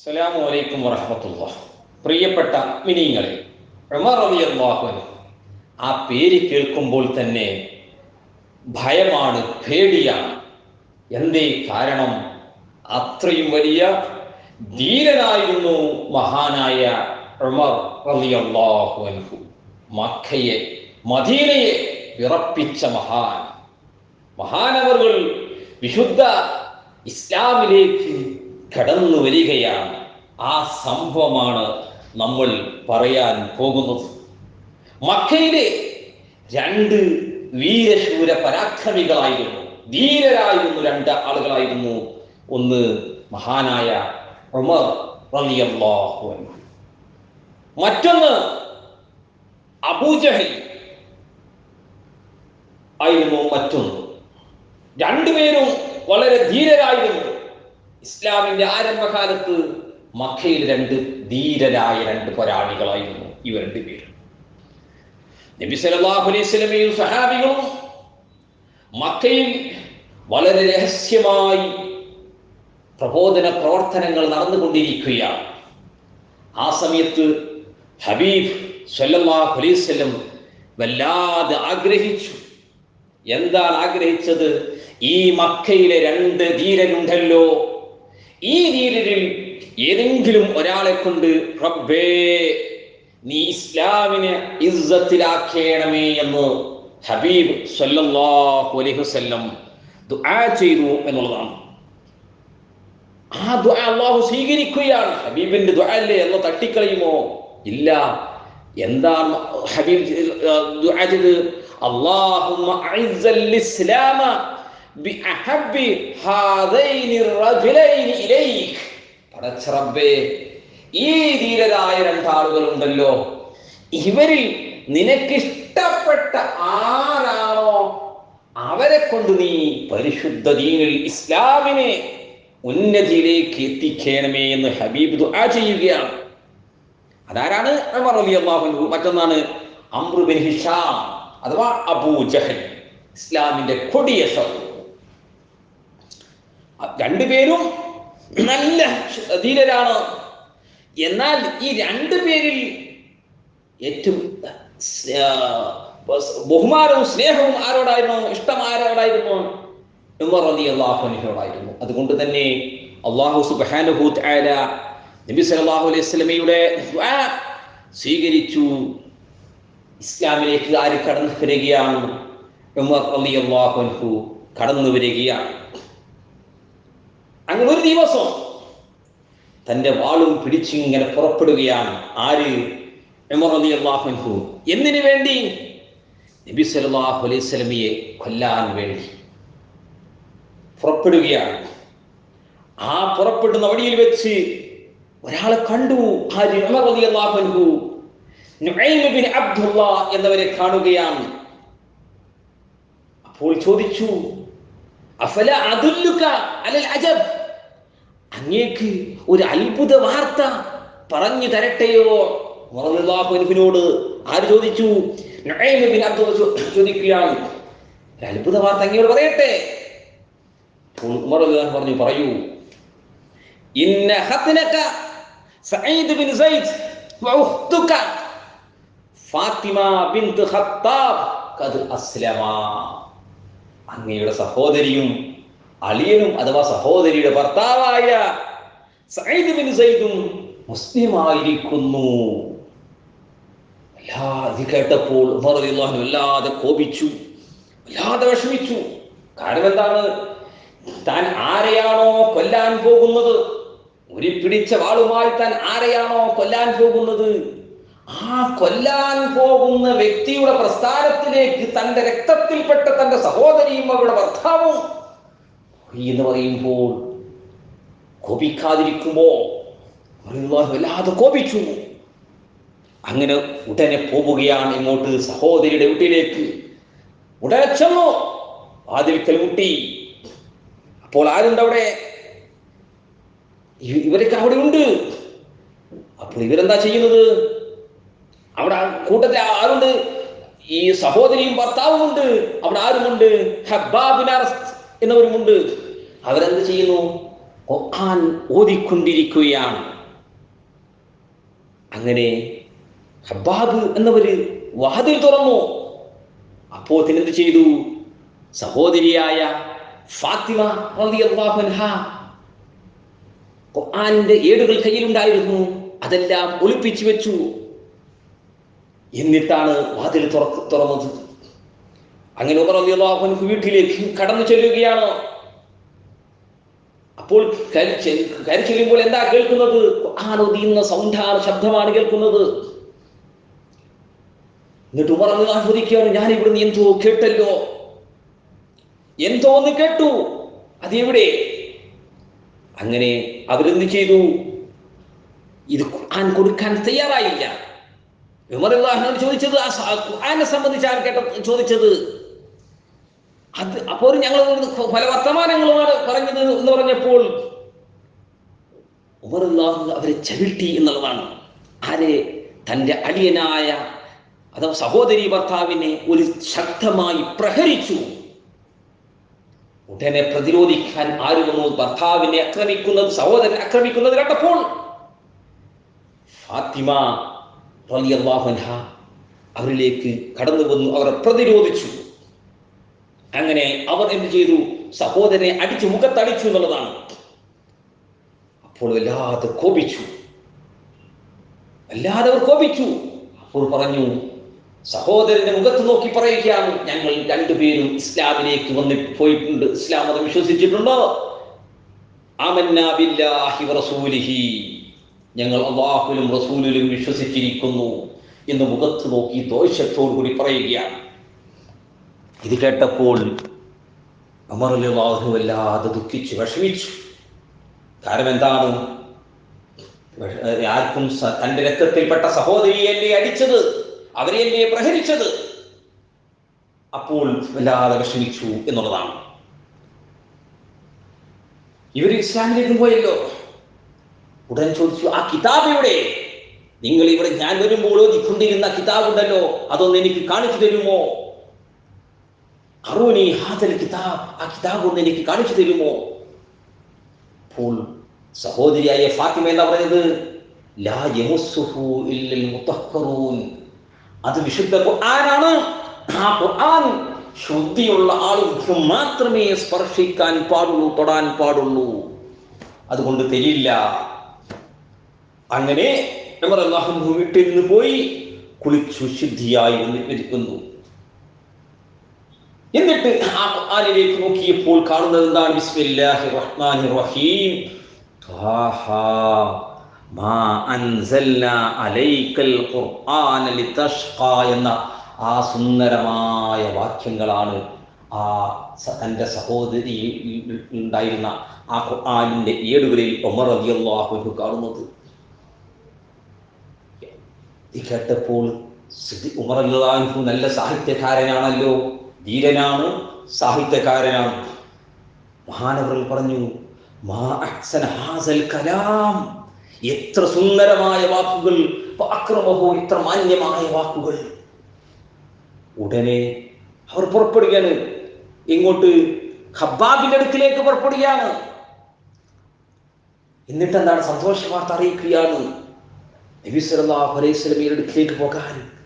അസ്സലാമു അലൈക്കും വറഹമത്തുള്ള പ്രിയപ്പെട്ട മിനിങ്ങളെ ഉമർ റളിയല്ലാഹു അൻഹു ആ പേര് കേൾക്കുമ്പോൾ തന്നെ ഭയമാണ് പേടിയാണ്. എന്തേ കാരണം? അത്രയും വലിയ ധീരനായിരുന്നു മഹാനായ ഉമർ റളിയല്ലാഹു അൻഹു. മക്കയെ മദീനയെ വിറപ്പിച്ച മഹാൻ. മഹാനവറുകൾ വിശുദ്ധ ഇസ്ലാമിലേക്ക് കടന്നു വരികയാണ്. ആ സംഭവമാണ് നമ്മൾ പറയാൻ പോകുന്നത്. മക്കയിലെ രണ്ട് വീരശൂര പരാക്രമികളായിരുന്നു. ധീരരായിരുന്നു രണ്ട് ആളുകളായിരുന്നു. ഒന്ന് മഹാനായ ഉമർ റളിയല്ലാഹു മറ്റൊന്ന് അബൂജഹൽ ആയിരുന്നു മറ്റൊന്ന്. രണ്ടുപേരും വളരെ ധീരരായിരുന്നു. ഇസ്ലാമിന്റെ ആരംഭകാലത്ത് മക്കയിൽ രണ്ട് ധീരരായ രണ്ട് പോരാളികളായിരുന്നു. ഇവർ രണ്ടുപേരും നബി വസല്ലമയും സഹാബികളും മക്കയിൽ വളരെ രഹസ്യമായി പ്രബോധന പ്രവർത്തനങ്ങൾ നടന്നുകൊണ്ടിരിക്കുകയാണ്. ആ സമയത്ത് ഹബീബ് വസല്ലം വല്ലാതെ ആഗ്രഹിച്ചു. എന്താണ് ആഗ്രഹിച്ചത്? ഈ മക്കയിലെ രണ്ട് ധീരനുണ്ടല്ലോ ഈ രീതിയിൽ ഏതെങ്കിലും ഒരാളെ കൊണ്ട് റബ്ബേ നീ ഇസ്ലാമിനെ ഇസ്സത്തിലാക്കേണമേ എന്ന് ഹബീബ് അലൈഹി വസല്ലം ദുആ ചെയ്തു എന്നുള്ളതാണ്. ആ ദുആ അള്ളാഹു സ്വീകരിക്കുകയാണ്. ഹബീബിന്റെ ദുആ എന്ന് തട്ടിക്കളയുമോ? ഇല്ല. എന്താണ് ഹബീബ് അള്ളാഹു بأحب هذين الرجلين إليك പടച്ച റബ്ബേ ഈ ധീരരായ രണ്ടാളുകളുണ്ടല്ലോ ഇവരിൽ നിനക്കിഷ്ടപ്പെട്ട ആരാണോ അവരെ കൊണ്ട് നീ പരിശുദ്ധ ദീനിൽ ഇസ്ലാമിനെ ഉന്നതിയിലേക്ക് എത്തിക്കണമേ എന്ന് ഹബീബ് ദുആ ചെയ്യുകയാണ് അതാരാണ് ഉമർ റളിയല്ലാഹു അൻഹു മറ്റൊന്നാണ് അംറു ബിൻ ഹിഷാം അഥവാ അബൂ ജഹൽ ഇസ്ലാമിന്റെ കൊടിയ ശത്രു രണ്ടുപേരും നല്ല ധീരരാണ്. എന്നാൽ ഈ രണ്ടു പേരിൽ ഏറ്റവും ബഹുമാനവും സ്നേഹവും ആരോടായിരുന്നു? ഇഷ്ടം ആരോടായിരുന്നു? ഉമർ അലി അള്ളാഹുനോടായിരുന്നു അതുകൊണ്ട് തന്നെ അള്ളാഹു സുബാനുഹു ആയ നബി സല്ലല്ലാഹു അലൈഹി വസല്ലമയുടെ സ്വീകരിച്ചു. ഇസ്ലാമിലേക്ക് ആര് കടന്നു വരികയാണ്? ഉമർ കടന്നു വരികയാണ്. അങ്ങനെ ഒരു ദിവസം തന്റെ വാളും പിടിച്ചിങ്ങനെ പുറപ്പെടുകയാണ് ആര്? അള്ളാഹുൻഹു എന്തിനു വേണ്ടി? നബി സല്ലല്ലാഹു അലൈഹി സ്വലമിയെ കൊല്ലാൻ വേണ്ടി പുറപ്പെടുകയാണ്. ആ പുറപ്പെടുന്ന വഴിയിൽ വെച്ച് ഒരാളെ കണ്ടു ഉമർ ബിൻ അബ്ദുള്ള എന്നവരെ കാണുകയാണ്. അപ്പോൾ ചോദിച്ചു അഫല അതുല്ലുക അലൽ അജബ്? അങ്ങേക്ക് ഒരു അത്ഭുത വാർത്ത പറഞ്ഞു തരട്ടെയോ? മുറലാഹുവിനോട് ആര് ചോദിച്ചു? ചോദിക്കുകയാണ്. ഒരു അത്ഭുത വാർത്ത അങ്ങയോട് പറയട്ടെ. ഉമർ പറഞ്ഞു പറയൂ. ഇന്ന സഈദ് ബിൻ ഫാത്തിമ ബിൻത് ഖത്താബ് ഖദ് അസ്ലമ. അങ്ങയുടെ സഹോദരിയും അളിയനും അഥവാ സഹോദരിയുടെ ഭർത്താവായ സയ്യിദ് ബിൻ സൈദും മുസ്ലിമായിരിക്കുന്നു. ഇത് കേട്ടപ്പോൾ വല്ലാതെ കോപിച്ചു വല്ലാതെ വിഷമിച്ചു. കാരണം എന്താണ്? താൻ ആരെയാണോ കൊല്ലാൻ പോകുന്നത്? ഒരു പിടിച്ച വാളുമായി താൻ ആരെയാണോ കൊല്ലാൻ പോകുന്നത്? ആ കൊല്ലാൻ പോകുന്ന വ്യക്തിയുടെ പ്രസ്ഥാനത്തിലേക്ക് തന്റെ രക്തത്തിൽപ്പെട്ട തന്റെ സഹോദരിയും അവരുടെ ഭർത്താവും എന്ന് പറയുമ്പോൾ കോപിക്കാതിരിക്കുമ്പോ വല്ലാതെ കോപിച്ചു അങ്ങനെ ഉടനെ പോവുകയാണ് ഇങ്ങോട്ട് സഹോദരിയുടെ വീട്ടിലേക്ക്. ഉടനെ ചെന്നു. വാതിൽക്കൽ മുട്ടി അപ്പോൾ ആരുണ്ട് അവിടെ? ഇവരൊക്കെ അവിടെ ഉണ്ട്. അപ്പോൾ ഇവരെന്താ ചെയ്യുന്നത്? അവിടെ കൂട്ടത്തിൽ ആരുണ്ട്? ഈ സഹോദരിയും ഭർത്താവും ഉണ്ട്. അവിടെ ആരുമുണ്ട്? എന്നവരുമുണ്ട്. അവരെന്ത് ചെയ്യുന്നു? ഖുർആൻ ഓതിക്കൊണ്ടിരിക്കുകയാണ്. അങ്ങനെ ഹബ്ബാബ് എന്നവര് വാതിൽ തുറന്നു. അപ്പോൾ എന്ത് ചെയ്തു? സഹോദരിയായ ഫാത്തിമ ഏടുകൾ കയ്യിലുണ്ടായിരുന്നു. അതെല്ലാം ഒളിപ്പിച്ചു വെച്ചു. എന്നിട്ടാണ് വാതിൽ തുറ തുറന്നത്. അങ്ങനെ ഉമർ അൻഹു വീട്ടിലേക്ക് കടന്നു ചെല്ലുകയാണ്. അപ്പോൾ കരി ചെ- കയറി ചെല്ലുമ്പോൾ എന്താ കേൾക്കുന്നത്? ഖുർആൻ ഒതിയുന്ന സൗണ്ടാണ് ശബ്ദമാണ് കേൾക്കുന്നത്. എന്നിട്ട് ഉമർ ആസ്വദിക്കുകയാണ് ഞാൻ ഇവിടുന്ന് എന്തോ കേട്ടല്ലോ. എന്തോ ഒന്ന് കേട്ടു. അതെവിടെ? അങ്ങനെ അവരെന്ത് ചെയ്തു? ഇത് ഖുർആൻ കൊടുക്കാൻ തയ്യാറായില്ല. ഉമർ ചോദിച്ചത് ഖുർആനെ സംബന്ധിച്ചാണ് കേട്ട ചോദിച്ചത്? അത് അപ്പോൾ ഞങ്ങൾ പല വർത്തമാനങ്ങളുമാണ് പറഞ്ഞത് എന്ന് പറഞ്ഞപ്പോൾ ഉമർ അവരെ ചവിട്ടി എന്നുള്ളതാണ്. ആരെ? തന്റെ അടിയനായ അഥവാ സഹോദരി ഭർത്താവിനെ ഒരു ശക്തമായി പ്രഹരിച്ചു. ഉടനെ പ്രതിരോധിക്കാൻ ആര് വന്നു? ഭർത്താവിനെ ആക്രമിക്കുന്നത് സഹോദരനെ ആക്രമിക്കുന്നത് കണ്ടപ്പോൾ ഫാത്തിമ റളിയല്ലാഹു അൻഹ അവരിലേക്ക് കടന്നു വന്നു അവരെ പ്രതിരോധിച്ചു. അങ്ങനെ അവർ എന്ത് ചെയ്തു? സഹോദരനെ അടിച്ചു മുഖത്തടിച്ചു എന്നുള്ളതാണ്. അപ്പോൾ വല്ലാതെ കോപിച്ചു. വല്ലാതെ അവർ കോപിച്ചു. അപ്പോൾ പറഞ്ഞു സഹോദരന്റെ മുഖത്ത് നോക്കി പറയുകയാണ്. ഞങ്ങൾ രണ്ടുപേരും ഇസ്ലാമിലേക്ക് വന്നി പോയിട്ടുണ്ട്. ഇസ്ലാം മതം വിശ്വസിച്ചിട്ടുണ്ടോ? ആമന്നാ ബില്ലാഹി വറസൂലിഹി ഞങ്ങൾ അള്ളാഹുലും റസൂലിലും വിശ്വസിച്ചിരിക്കുന്നു. എന്ന് മുഖത്ത് നോക്കി ദോഷത്തോടു കൂടി പറയുകയാണ്. ഇത് കേട്ടപ്പോൾ അമർ അള്ളാഹു വല്ലാതെ ദുഃഖിച്ചു വിഷമിച്ചു. കാരണം എന്താണ്? ആർക്കും തന്റെ രക്തത്തിൽപ്പെട്ട സഹോദരിയല്ലേ അടിച്ചത്? അവരെയല്ലേ പ്രഹരിച്ചത്? അപ്പോൾ വല്ലാതെ വിഷമിച്ചു എന്നുള്ളതാണ്. ഇവർ ഇസ്ലാമിലേക്ക് പോയല്ലോ. ഉടൻ ചോദിച്ചു ആ കിതാബ് എവിടെ? നിങ്ങൾ ഇവിടെ ഞാൻ വരുമ്പോൾ കിതാബ് ഉണ്ടല്ലോ അതൊന്ന് എനിക്ക് കാണിച്ചു തരുമോ? അറൂനി ഹാദൽ കിതാബ് ആ കിതാബ് ഒന്ന് എനിക്ക് കാണിച്ചു തരുമോ? അപ്പോൾ സഹോദരിയായ ഫാത്തിമ എന്താ പറയുന്നത്? ലാ അത് വിശുദ്ധ ഖുർആനാണ്. ആ ഖുർആൻ ശുദ്ധിയുള്ള ആളുകൾക്ക് മാത്രമേ സ്പർശിക്കാൻ പാടുള്ളൂ തൊടാൻ പാടുള്ളൂ. അതുകൊണ്ട് തരില്ല അങ്ങനെ നിന്ന് പോയി കുളിച്ചു ശുദ്ധിയായി വന്നിരിക്കുന്നു എന്നിട്ട് ആ ഖുർആനിലേക്ക് നോക്കിയപ്പോൾ കാണുന്നത് എന്താണ്? ബിസ്മില്ലാഹിർ റഹ്മാനിർ റഹീം മാ അൻസൽനാ അലൈക്കൽ ഖുർആന ലിതഷ്ഖാ എന്ന ആ സുന്ദരമായ വാക്യങ്ങളാണ് ആ തന്റെ സഹോദരി ഉണ്ടായിരുന്ന ആ ഖുർആനിന്റെ ഏടുകളിൽ ഉമർ റളിയല്ലാഹു കാണുന്നത്. ഇത് കേട്ടപ്പോൾ ഉമർ അള്ളാഹു നല്ല സാഹിത്യകാരനാണല്ലോ. ധീരനാണ് സാഹിത്യകാരനാണ്. മഹാനവർ പറഞ്ഞു മാ ഹാസൽ കലാം. എത്ര സുന്ദരമായ വാക്കുകൾ അക്രമഹോ ഇത്ര മാന്യമായ വാക്കുകൾ. ഉടനെ അവർ പുറപ്പെടുകയാണ്. ഇങ്ങോട്ട് ഖബ്ബാബിന്റെ അടുക്കിലേക്ക് പുറപ്പെടുകയാണ്. എന്നിട്ട് എന്താണ് സന്തോഷ വാർത്ത അറിയിക്കുകയാണ്? നബി സല്ലല്ലാഹു അലൈഹി വസല്ലമയുടെ അടുക്കിലേക്ക് പോകാൻ.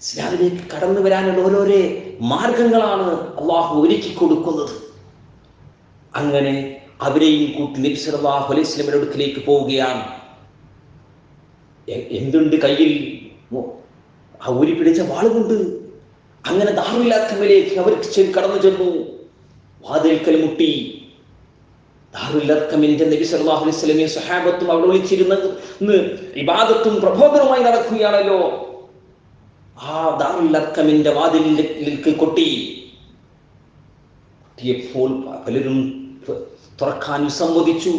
ഇസ്ലാമിലേക്ക് കടന്നു വരാനുള്ള ഓരോരോ മാർഗങ്ങളാണ് അള്ളാഹു ഒരുക്കി കൊടുക്കുന്നത്. അങ്ങനെ അവരെയും കൂട്ടി നബി സല്ലല്ലാഹു അലൈഹി വസല്ലമയുടെ അടുക്കിലേക്ക് പോവുകയാണ്. എന്തുണ്ട് കയ്യിൽ? ഊരി പിടിച്ച വാളുകൊണ്ട് അങ്ങനെ ദാറുല്ലാത്തമയിലേക്ക് അവർ ചെ- കടന്നു ചെന്നു. വാതിൽക്കൽ മുട്ടി. ദാറുല്ലർക്കമിന്റെ നബി സല്ലല്ലാഹു അലൈഹി വസല്ലമയും സഹാബത്തും അവിടെ വിളിച്ചിരുന്ന ഇബാദത്തും പ്രബോധനവുമായി നടക്കുകയാണല്ലോ. ആ ദാറുല്ലക്കമിന്റെ വാതിലിലേക്ക് കൊട്ടി. കൊട്ടിയപ്പോൾ പലരും തുറക്കാൻ വിസമ്മതിച്ചു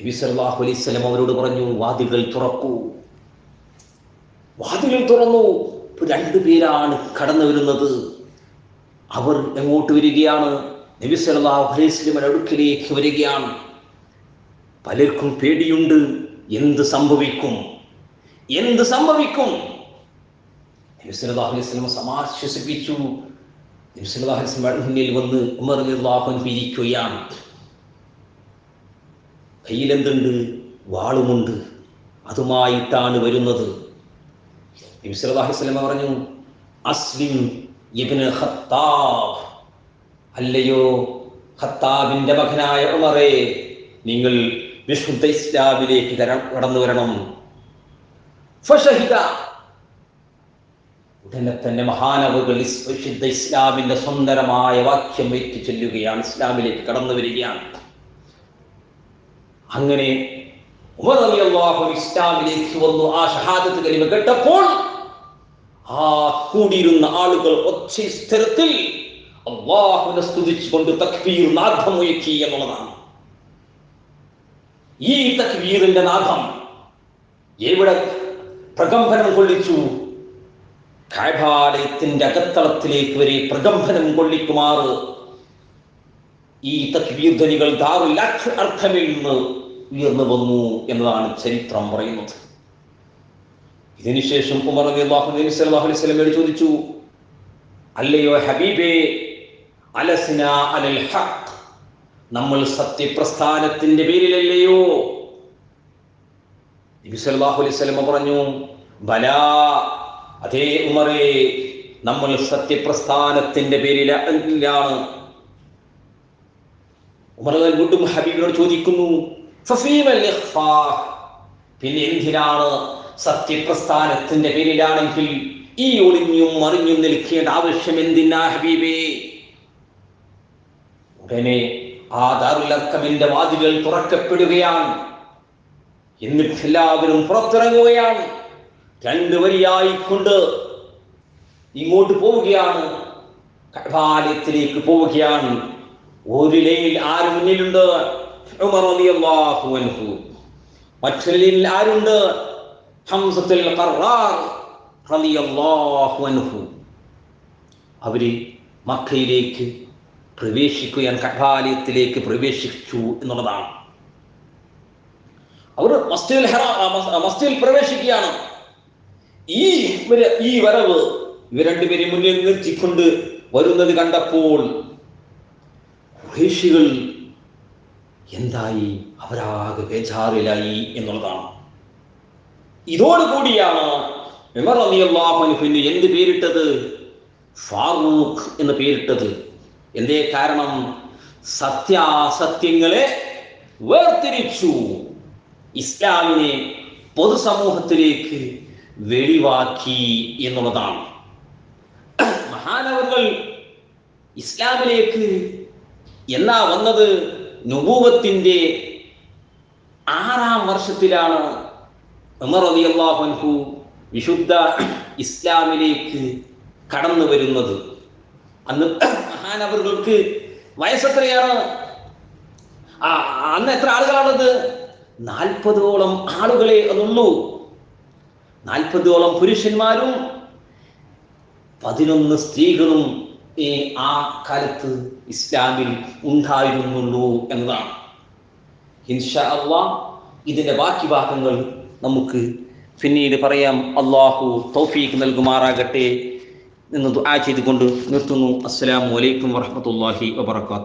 നബി വസല്ലം അവരോട് പറഞ്ഞു വാതിലുകൾ തുറക്കൂ. വാതിലുകൾ തുറന്നു. ഇപ്പൊ രണ്ടുപേരാണ് കടന്നു വരുന്നത്. അവർ എങ്ങോട്ട് വരികയാണ്? നബി വസല്ലമയുടെ അടുക്കിലേക്ക് വരികയാണ്. പലർക്കും പേടിയുണ്ട് എന്ത് സംഭവിക്കും? എന്ത് സംഭവിക്കും? സമാശ്വസിപ്പിച്ചു. മുന്നിൽ വന്ന് ഉമർ ഇരിക്കുകയാണ്. കയ്യിലെന്തുണ്ട്? വാളുമുണ്ട്. അതുമായിട്ടാണ് വരുന്നത്. പറഞ്ഞു അസ്ലിം ഖത്താബ്. അല്ലയോ ഖത്താബിന്റെ മകനായ ഉമറേ നിങ്ങൾ വിശുദ്ധ ഇസ്ലാമിലേക്ക് കടന്നു വരണം. ഉടനെ തന്നെ മഹാനവുകൾ വിശുദ്ധ ഇസ്ലാമിന്റെ സുന്ദരമായ വാക്യം വെറ്റി ചെല്ലുകയാണ് ഇസ്ലാമിലേക്ക് കടന്നു വരികയാണ്. അങ്ങനെ ഉമർ ഇസ്ലാമിലേക്ക് വന്നു. ആ ഷഹാദത്ത് കലിമ കേട്ടപ്പോൾ ആ കൂടിയിരുന്ന ആളുകൾ ഒച്ച സ്ഥിരത്തിൽ അള്ളാഹുവിനെ സ്തുതിച്ചുകൊണ്ട് തക്ബീർ നാഥമുയക്കി എന്നുള്ളതാണ്. ഈ തക്ബീറിന്റെ നാഥം എവിടെ പ്രകമ്പനം കൊള്ളിച്ചു? കായഭാലയത്തിന്റെ അകത്തളത്തിലേക്ക് വരെ പ്രകമ്പനം കൊള്ളിക്കുമാറ് ഈ അഖ് അർത്ഥമിൽ നിന്ന് ഉയർന്നു വന്നു എന്നതാണ് ചരിത്രം പറയുന്നത്. ഇതിനുശേഷം ഉമർ റളിയല്ലാഹു അള്ളാഹു നബി സല്ലല്ലാഹു അലൈഹി ചോദിച്ചു അല്ലയോ ഹബീബേ അലസ്ന അലൽ ഹഖ്? നമ്മൾ സത്യപ്രസ്ഥാനത്തിന്റെ പേരിലല്ലയോ? നബി സല്ലല്ലാഹു അലൈഹി വസല്ലമ പറഞ്ഞു ബലാ അതേ ഉമറേ നമ്മൾ സത്യപ്രസ്ഥാനത്തിന്റെ പേരിലാണ് ഉമർ വീണ്ടും ഹബീബിനോട് ചോദിക്കുന്നു പിന്നെ എന്തിനാണ് സത്യപ്രസ്ഥാനത്തിന്റെ പേരിലാണെങ്കിൽ ഈ ഒളിഞ്ഞും മറിഞ്ഞും നിൽക്കേണ്ട ആവശ്യം എന്തിനാ ഹബീബേ? ഉടനെ ആ ദാറുലക്കമിന്റെ വാതിലുകൾ തുറക്കപ്പെടുകയാണ്. എന്നിട്ട് എല്ലാവരും പുറത്തിറങ്ങുകയാണ്. രണ്ടു വരിയായിക്കൊണ്ട് ഇങ്ങോട്ട് പോവുകയാണ്. കഠാലയത്തിലേക്ക് പോവുകയാണ്. ഒരു ലൈനിൽ ആര് മുന്നിലുണ്ട്? മറ്റൊരു ലൈനിൽ ആരുണ്ട്? അവർ മക്കയിലേക്ക് പ്രവേശിക്കുകയാണ് കഠാലയത്തിലേക്ക് പ്രവേശിച്ചു എന്നുള്ളതാണ്. അവർ മസ്ജിദിൽ മസ്ജിദിൽ പ്രവേശിക്കുകയാണ്. ഈ ഈ വരവ് ഇവർ രണ്ടുപേരെ മുന്നിൽ നിർത്തിക്കൊണ്ട് വരുന്നത് കണ്ടപ്പോൾ ഖുറൈശികൾ എന്തായി? അവരാകെ ബേജാറിലായി എന്നുള്ളതാണ്. ഇതോടുകൂടിയാണ് എന്ത് പേരിട്ടത്? ഫാറൂഖ് എന്ന് പേരിട്ടത്. എന്തേ കാരണം? സത്യാസത്യങ്ങളെ വേർതിരിച്ചു. ഇസ്ലാമിനെ പൊതുസമൂഹത്തിലേക്ക് വെളിവാക്കി എന്നുള്ളതാണ്. മഹാനവറുകൾ ഇസ്ലാമിലേക്ക് എന്നാ വന്നത്? നുബൂവത്തിന്റെ ആറാം വർഷത്തിലാണ് ഉമർ അലി അൻഹു വിശുദ്ധ ഇസ്ലാമിലേക്ക് കടന്നു വരുന്നത്. അന്ന് മഹാനവറുകൾക്ക് വയസ്സെത്രയാണ്? ആ അന്ന് എത്ര ആളുകളാണത്? നാൽപ്പതോളം ആളുകളെ അതുള്ളൂ. നാൽപ്പതോളം പുരുഷന്മാരും പതിനൊന്ന് സ്ത്രീകളും ഈ ആ കാലത്ത് ഇസ്ലാമിൽ ഉണ്ടായിരുന്നുള്ളൂ എന്നതാണ്. ഇൻഷാ അള്ളാ ഇതിന്റെ ബാക്കി ഭാഗങ്ങൾ നമുക്ക് പിന്നീട് പറയാം. അള്ളാഹു തൗഫീഖ് നൽകുമാറാകട്ടെ എന്ന് ദുആ ചെയ്തുകൊണ്ട് നിർത്തുന്നു. അസ്സലാമു അലൈക്കും വറഹ്മത്തുള്ളാഹി വബറകാതുഹു.